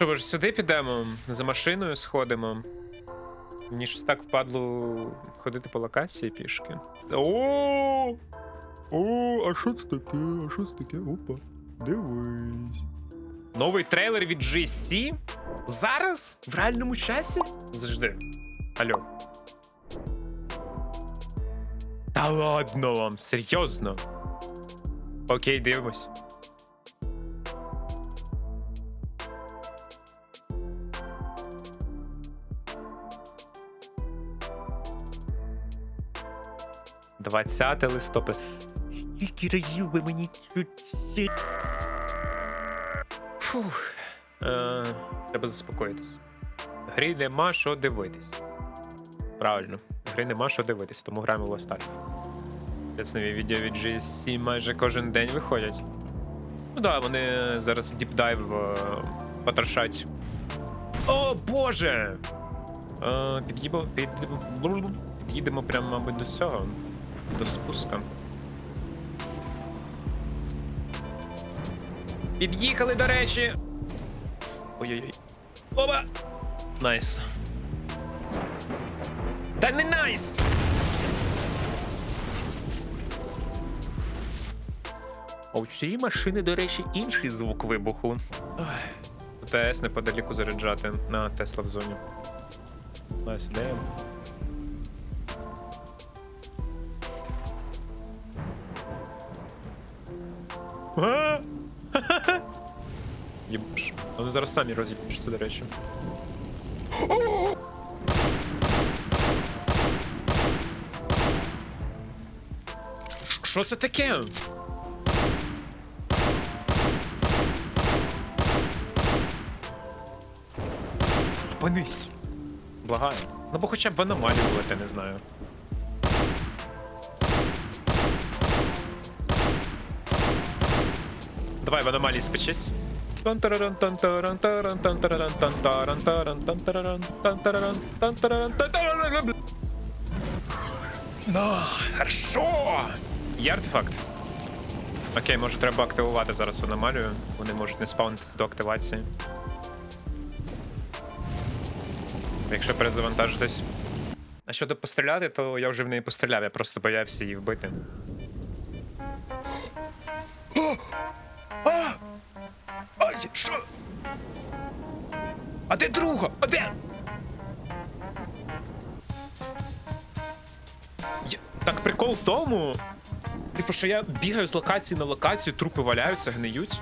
Що, може, сюди підемо, за машиною сходимо. Мені щось так впадло ходити по локації пішки. О! О, а що це таке? А що це таке? Опа. Дивись. Новий трейлер від GSC? Зараз? В реальному часі? Завжди. Алло. Та ладно вам, серйозно. Окей, дивимось. Двадцяте листопада. Скільки разів ви мені. Фух. Е, треба заспокоїтись. Грі нема що дивитись. Правильно. Гри нема що дивитись, тому граємо в Це нові відео від GSC майже кожен день виходять. Ну да, вони зараз діпдайв е, потрошать. О боже! Е, під'їбо, під'їдемо прямо, мабуть, до цього. До спуска. Під'їхали, до речі. Ой-ой-ой. Опа! Найс. Та не найс! А у цієї машини, до речі, інший звук вибуху. ТС неподаліку заряджати на Тесла в зоні. Найс, ідея. Єбаш. Вони зараз самі роз'їбашться, до речі. Що це таке? Впинись. Благаю. Ну бо хоча б в аномалію влети, не знаю. Давай в аномалії спечись. Ну, хорошо. Є артефакт. Окей, може треба активувати зараз аномалію. Вони можуть не спаунитися до активації. Якщо перезавантажитись. А щодо постріляти, то я вже в неї постріляв, я просто боявся її вбити. Що? А де друга? А де? Я... Так прикол в тому. Типу, що я бігаю з локації на локацію, трупи валяються, гниють.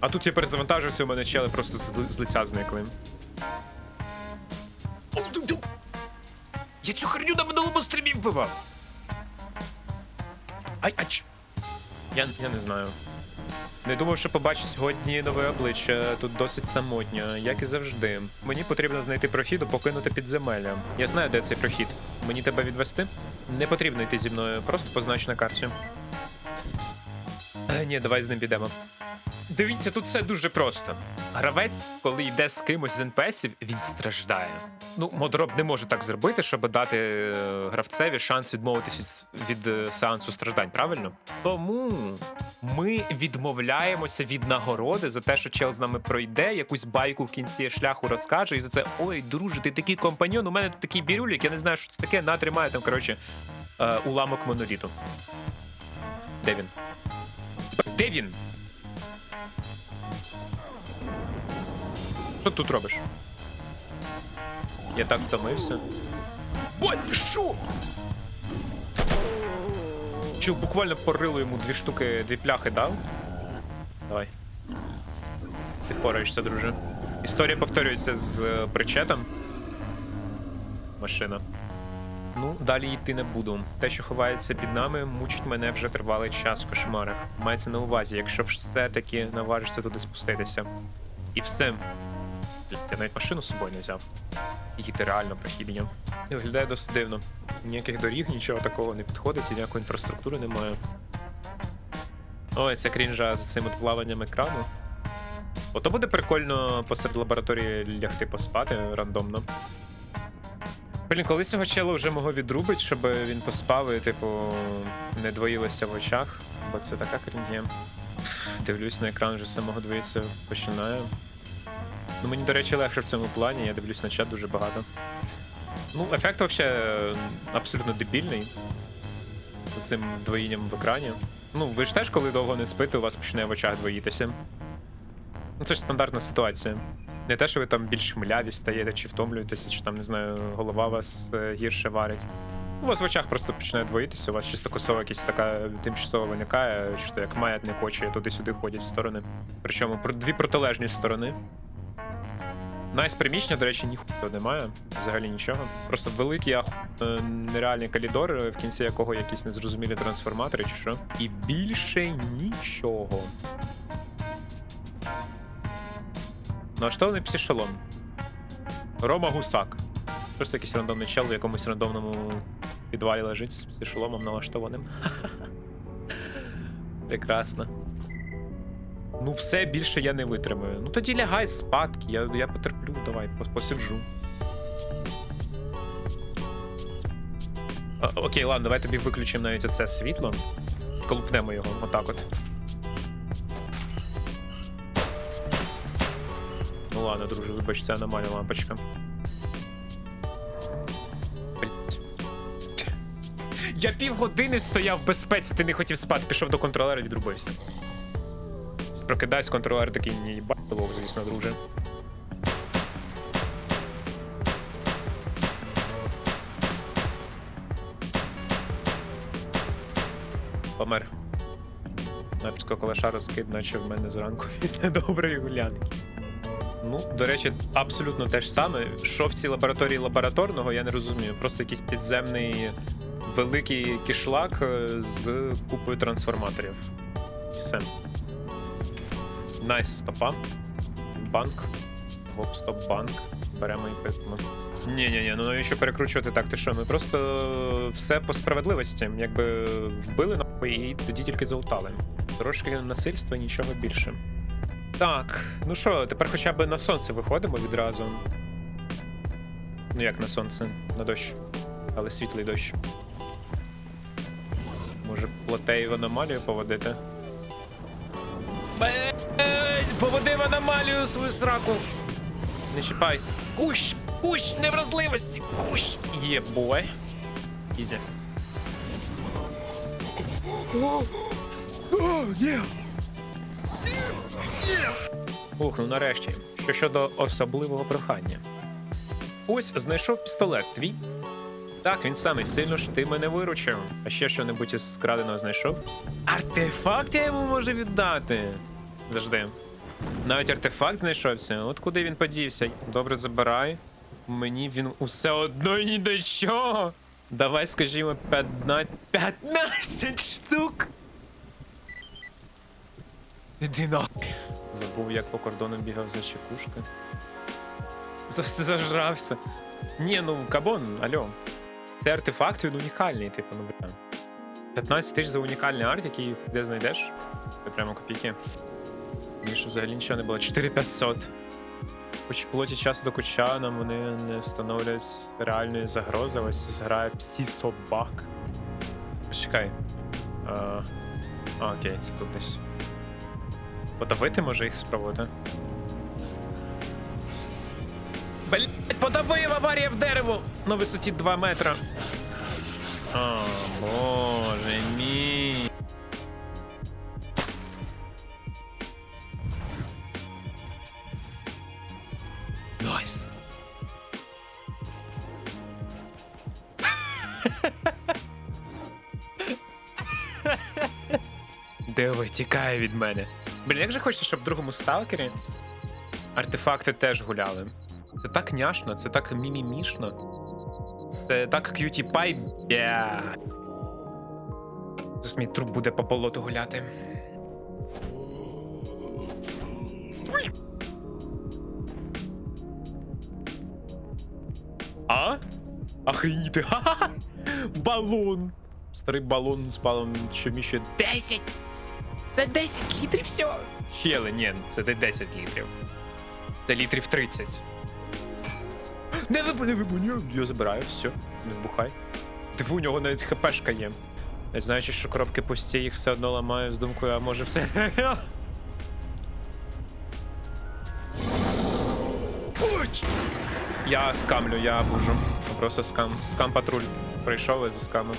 А тут я перезавантажився, у мене чели просто з, з лиця зникли. Я цю херню на минулому стрімі вбивав. Ай, а ч... Я, я не знаю. Не думав, що побачу сьогодні нове обличчя. Тут досить самотньо, як і завжди. Мені потрібно знайти прохід і покинути підземелля. Я знаю, де цей прохід. Мені тебе відвести? Не потрібно йти зі мною, просто познач на карті. Е, Ні, давай з ним підемо. Дивіться, тут все дуже просто. Гравець, коли йде з кимось з НПСів, він страждає. Ну, Модроб не може так зробити, щоб дати е, гравцеві шанс відмовитися від, е, сеансу страждань, правильно? Тому ми відмовляємося від нагороди за те, що чел з нами пройде, якусь байку в кінці шляху розкаже, і за це ой, друже, ти такий компаньон, у мене тут такий бірюлік, я не знаю, що це таке, натримає там, коротше, е, уламок моноліту. Де він? Де він? Що тут робиш? Я так втомився. Ой, ти що? Чел буквально порило йому дві штуки, дві пляхи дав. Давай. Ти впораєшся, друже. Історія повторюється з е, причетом. Машина. Ну, далі йти не буду. Те, що ховається під нами, мучить мене вже тривалий час в кошмарах. Мається на увазі, якщо все-таки наважишся туди спуститися. І все. Я навіть машину з собою не взяв. Їхати реально прохідня. І виглядає досить дивно. Ніяких доріг, нічого такого не підходить, і ніякої інфраструктури немає. Ой, це крінжа з цим плаванням екрану. Ото буде прикольно посеред лабораторії лягти поспати рандомно. Блін, коли цього чела вже мого відрубить, щоб він поспав і, типу, не двоїлося в очах, бо це така крін'є. Дивлюсь на екран, вже самого двоїться починає. Ну мені, до речі, легше в цьому плані, я дивлюсь на чат дуже багато. Ну, ефект взагалі абсолютно дебільний. З цим двоїнням в екрані. Ну, ви ж теж, коли довго не спите, у вас почне в очах двоїтися. Ну, це ж стандартна ситуація. Не те, що ви там більш хмеляві стаєте, чи втомлюєтеся, чи там, не знаю, голова вас е, гірше варить. У вас в очах просто починає двоїтися, у вас чисто косова якась така тимчасово виникає, що як маятник очі туди-сюди ходять в сторони. Причому дві протилежні сторони. Найс приміщення, до речі, ніхуя немає, взагалі нічого. Просто великий ах... е, нереальний коридор, е, в кінці якого якісь незрозумілі трансформатори чи що. І більше нічого. Налаштований псішалон. Рома Гусак. Просто якийсь рандомний чел в якомусь рандомному підвалі лежить з псішоломом налаштованим. Прекрасно. Ну, все більше я не витримаю. Ну тоді лягай спадки, я, я потерплю, давай, посиджу. А, окей, ладно, давай тобі виключимо навіть оце світло. Сколупнемо його, отак от. Ну ладно, друже, вибач, це аномальна лампочка. Я півгодини стояв в безпеці, ти не хотів спати, пішов до контролера і відрубився. Прокидаюсь, контролер такий, не їбать, лох, звісно, друже. Помер. Напівського калаша розкид, наче в мене зранку після доброї гулянки. Ну, до речі, абсолютно те ж саме. Що в цій лабораторії лабораторного, я не розумію. Просто якийсь підземний великий кишлак е, з купою трансформаторів. Все. Найс, стопа. Банк. Гоп, стоп, банк. Беремо і питимо. Ні, ні, ні, ну навіщо перекручувати так? Ти що? Ми просто все по справедливості. Якби вбили нахуй і тоді тільки заутали. Трошки насильства, нічого більше. Так, ну що, тепер хоча б на сонце виходимо відразу. Ну як на сонце, на дощ. Але світлий дощ. Може, платею в аномалію поводити? Блять, поводи в аномалію свою сраку. Не чіпай. Кущ! Кущ невразливості! Кущ! Є бой. Ізі. Ух, ну нарешті. Що щодо особливого прохання. Ось знайшов пістолет твій. Так, він самий сильно ж ти мене виручив. А ще що-небудь із скраденого знайшов? Артефакт я йому можу віддати. Завжди. Навіть артефакт знайшовся. От куди він подівся? Добре, забирай. Мені він усе одно ні до чого. Давай, скажімо, 15, 15 штук. Іди. Забув, як по кордону бігав за чекушки. Зажрався. Ні, ну кабон, альо. Це артефакт, він унікальний, типу, ну бля. 15 тисяч за унікальний арт, який де знайдеш? Це прямо копійки. Більше взагалі нічого не було. 4500. Хоч плоті часу до куча нам вони не становлять реальної загрози. Ось зграє псі собак. Почекай. А, а, окей, це тут десь. Подавити може їх спробувати. Блять, подавив аварія в дерево на висоті 2 метра. О, боже мій. Найс. Диви, тікає від мене. Блін, як же хочеться, щоб в другому сталкері артефакти теж гуляли. Це так няшно, це так мімімішно. Це так к'юті пай. Бя. Зараз мій труп буде по болоту гуляти. А? Охріти. Ха-ха-ха. Балон. Старий балон з палом, що вміщує 10. Це 10 літрів всього. Щели, ні, це не 10 літрів. Це літрів 30. Не вибу, не вибу, ні. Я забираю, все, не вбухай. Диви, у нього навіть хпшка є. Не знаючи, що коробки пусті, їх все одно ламаю з думкою, а може все. Я скамлю, я бужу. Просто скам. Скам патруль. Прийшов і заскамив.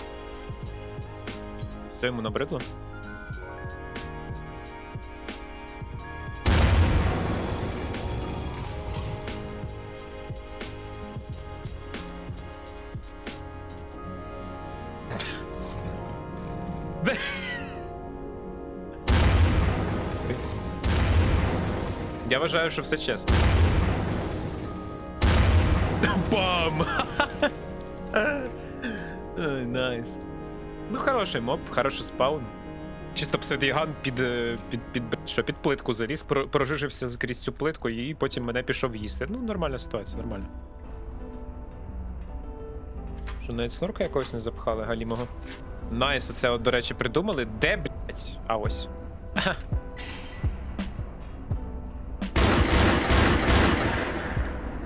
Все йому набридло? Я вважаю, що все чесно. Бам! Ай, Найс. Ну, хороший моб, хороший спаун. Чисто псевдоіган під, е, під, під, що, під плитку заліз, про- прожижився крізь цю плитку і потім мене пішов їсти. Ну, нормальна ситуація, нормально. Що навіть снорка якогось не запхали галімого. Найс, оце от, до речі, придумали. Де, блять? А ось.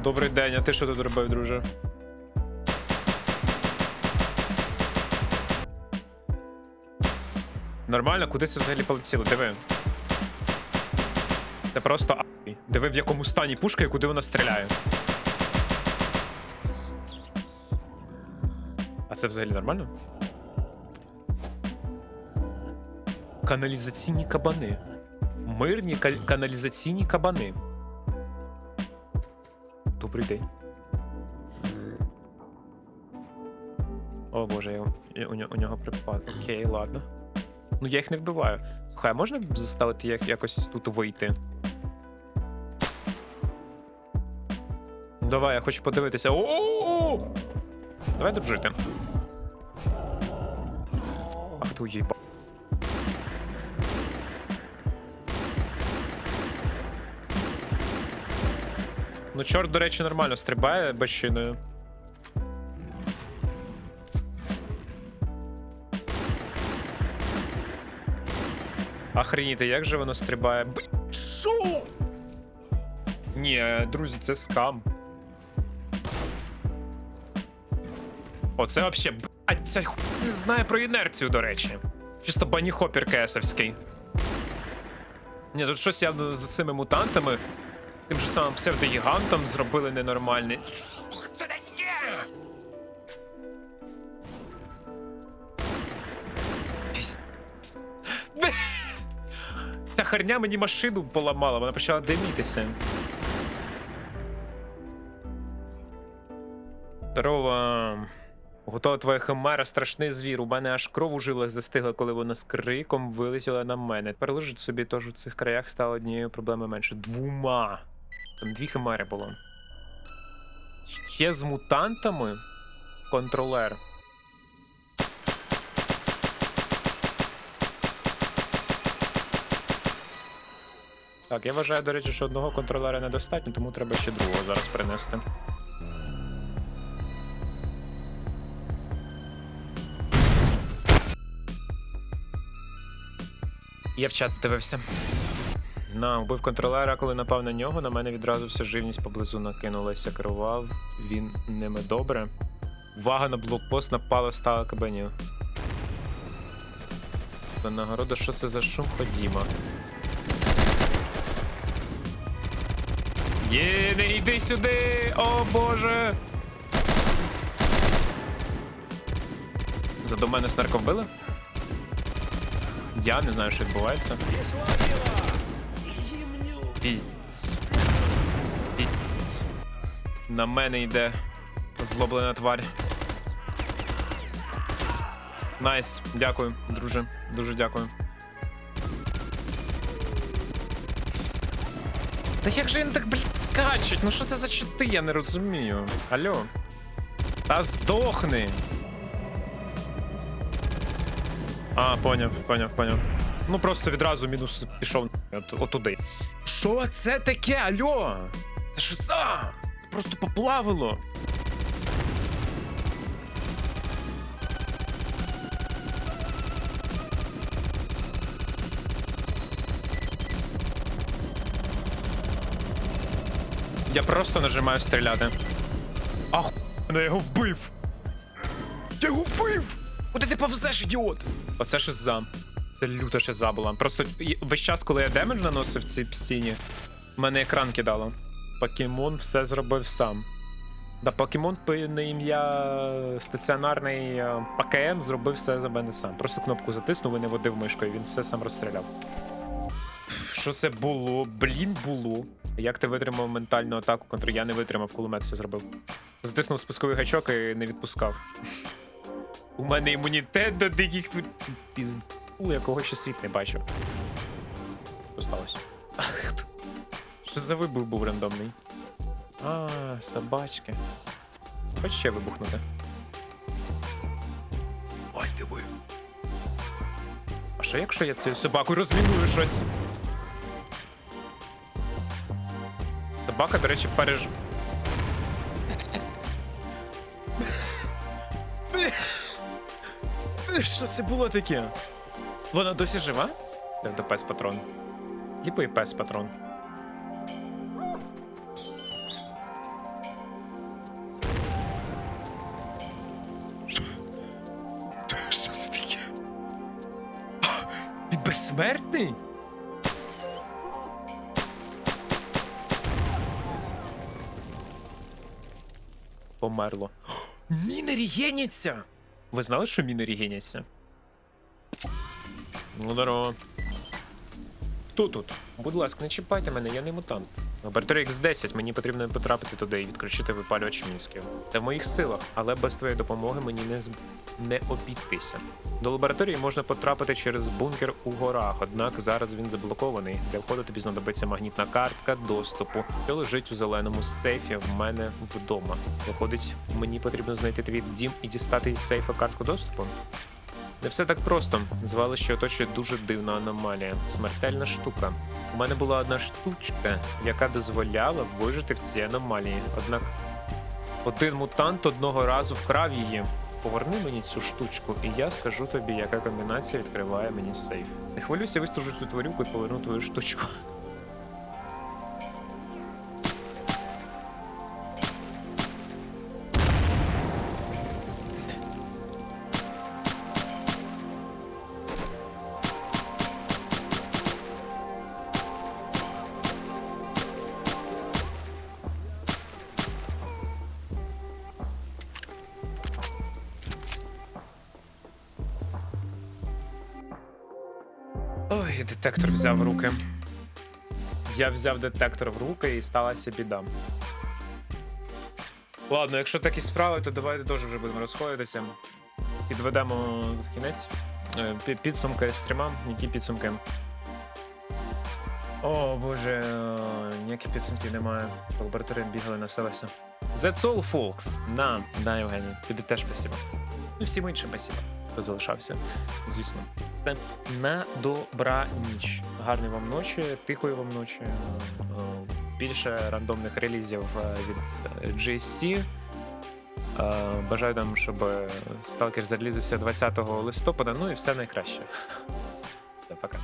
Добрий день, а ти що тут робив, друже? Нормально, куди це взагалі полетіло? Диви. Це просто ахуй. Диви, в якому стані пушка і куди вона стріляє. А це взагалі нормально? Каналізаційні кабани. Мирні ка- каналізаційні кабани. Добрий день. О боже, я, я, у, у нього припад. Окей, ладно. Ну я їх не вбиваю. Слухай, можна заставити їх якось тут вийти? Давай, я хочу подивитися. О! Давай дружити. Ах ти уїба. Ну, чорт, до речі, нормально стрибає бащиною. Охреніти, як же воно стрибає? Б... Що? Ні, друзі, це скам. Оце вообще, блядь, ця хуй не знає про інерцію, до речі. Чисто баніхопір кесовський. Ні, тут щось явно за цими мутантами, тим же самим псевдогігантом зробили ненормальний. Ця херня мені машину поламала, вона почала димітися. Здорово. Готова твоя химера, страшний звір. У мене аж кров у жилах застигла, коли вона з криком вилетіла на мене. Тепер лежить собі, тож у цих краях стало однією проблемою менше. Двома. Там дві химери було. Ще з мутантами. Контролер. Так, я вважаю, до речі, що одного контролера недостатньо, тому треба ще другого зараз принести. Я в чат здивився. На, вбив контролера, коли напав на нього, на мене відразу вся живність поблизу накинулася. Керував він ними добре. Увага на блокпост напала стала кабанів. Та нагорода, що це за шум? Ходімо. Є, не йди сюди! О боже! Задо мене снарка вбили? Я не знаю, що відбувається. Піць. Піць. На мене йде злоблена тварь. Найс, дякую, друже. Дуже дякую. Та як же він так, блядь, скачуть? Ну що це за чити, я не розумію. Алло. Та здохни. А, поняв, поняв, поняв. Ну просто відразу мінус пішов от, отуди. Що це таке? Алло? Це що за? Це просто поплавило. Я просто нажимаю стріляти. Ахуєнно, я його вбив! Я його вбив! Куди ти повзеш, ідіот? Оце шиза. Це люта шиза була. Просто весь час, коли я демедж наносив цій стіні, в мене екран кидало. Покемон все зробив сам. Да, покемон на ім'я стаціонарний е, ПКМ зробив все за мене сам. Просто кнопку затиснув і не водив мишкою, він все сам розстріляв. Що це було? Блін, було. Як ти витримав ментальну атаку, контру я не витримав, кулемет все зробив. Затиснув спусковий гачок і не відпускав. У мене імунітет до диких тут. Якого ще світ не бачив. Що сталося? Що за вибух був рандомний? А, собачки. Хоч ще вибухнути. Ой, диви. А що якщо я цією собакою розміную щось? Собака, до речі, переж. Що це було таке? Вона досі жива? Це пес патрон. Сліпий пес патрон. Що це таке? Він безсмертний? Померло. Міни регеняться! Ви знали, що міни регеняться? Ну, здорово. Хто тут? Будь ласка, не чіпайте мене, я не мутант. Лабораторія X10, мені потрібно потрапити туди і відключити випалювач мінськів. Це в моїх силах, але без твоєї допомоги мені не, з- не обійтися. До лабораторії можна потрапити через бункер у горах, однак зараз він заблокований. Для входу тобі знадобиться магнітна картка доступу, що лежить у зеленому сейфі в мене вдома. Виходить, мені потрібно знайти твій дім і дістати із сейфа картку доступу. Не все так просто. Звалище оточує дуже дивна аномалія, смертельна штука. У мене була одна штучка, яка дозволяла вижити в цій аномалії. Однак один мутант одного разу вкрав її. Поверни мені цю штучку, і я скажу тобі, яка комбінація відкриває мені сейф. Не хвилюйся, вистужу цю тварюку і поверну твою штучку. Ой, детектор взяв в руки. Я взяв детектор в руки і сталася біда. Ладно, якщо такі справи, то давайте теж вже будемо розходитися. Підведемо кінець. Е, Підсумки стріма. Які підсумки? О, боже, ніяких підсумків немає. По лабораторіям бігали, населися. That's all, folks. Да, да, Євгеній. Тобі теж спасибо. Ну, всім іншим спасибо, хто залишався, звісно. Все. На добра ніч. Гарної вам ночі, тихої вам ночі. е, Більше рандомних релізів е, від е, GSC. Бажаю нам, щоб Stalker зарелізився 20 листопада. Ну і все найкраще. Все, пока.